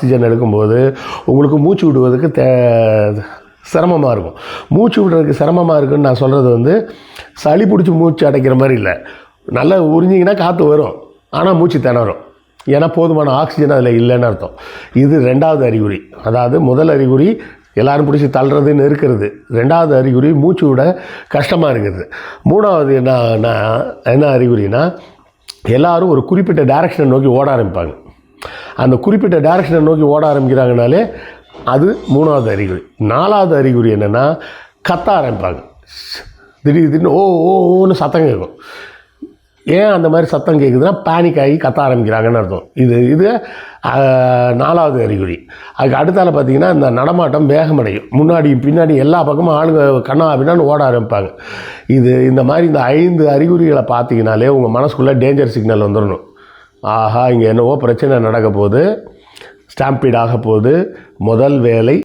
Oxygen எடுக்கும்போது உங்களுக்கு மூச்சு விடுவதற்கு தே சிரமமாக இருக்கும். மூச்சு விடுறதுக்கு சிரமமாக இருக்குன்னு நான் சொல்கிறது வந்து சளி பிடிச்சி மூச்சு அடைக்கிற மாதிரி இல்லை. நல்லா உறிஞ்சிங்கன்னா காற்று வரும். ஆனால் மூச்சு திணறும். ஏன்னா போதுமான ஆக்சிஜன் அதில் இல்லைன்னு அர்த்தம். இது ரெண்டாவது அறிகுறி. அதாவது முதல் அறிகுறி எல்லாரும் பிடிச்சி தள்ளுறதுன்னு இருக்கிறது. ரெண்டாவது அறிகுறி மூச்சு விட கஷ்டமாக இருக்கிறது மூணாவது என்ன என்ன அறிகுறினா எல்லாரும் ஒரு குறிப்பிட்ட டைரக்ஷனை நோக்கி ஓட ஆரம்பிப்பாங்க. அந்த குறிப்பிட்ட டைரக்ஷனை நோக்கி ஓட ஆரம்பிக்கிறாங்கனாலே அது மூணாவது அறிகுறி. நாலாவது அறிகுறி என்னென்னா கத்த ஆரம்பிப்பாங்க. திடீர் திடீர்னு ஓ ஓ ஓன்னு சத்தம் கேட்கும். ஏன் அந்த மாதிரி சத்தம் கேட்குதுன்னா பேனிக் ஆகி கத்த ஆரம்பிக்கிறாங்கன்னு அர்த்தம். இது இது நாலாவது அறிகுறி. அதுக்கு அடுத்தால பார்த்தீங்கன்னா இந்த நடமாட்டம் வேகமடையும். முன்னாடி பின்னாடி எல்லா பக்கமும் ஆளுங்க கண்ணா அப்படின்னு ஓட ஆரம்பிப்பாங்க. இது இந்த மாதிரி இந்த ஐந்து அறிகுறிகளை பார்த்தீங்கனாலே உங்கள் மனசுக்குள்ளே டேஞ்சர் சிக்னல் வந்துடணும் ஆஹா இங்கே என்னவோ பிரச்சனை நடக்க போகுது. ஸ்டாம்பீட் ஆக போகுது. முதல் வேலை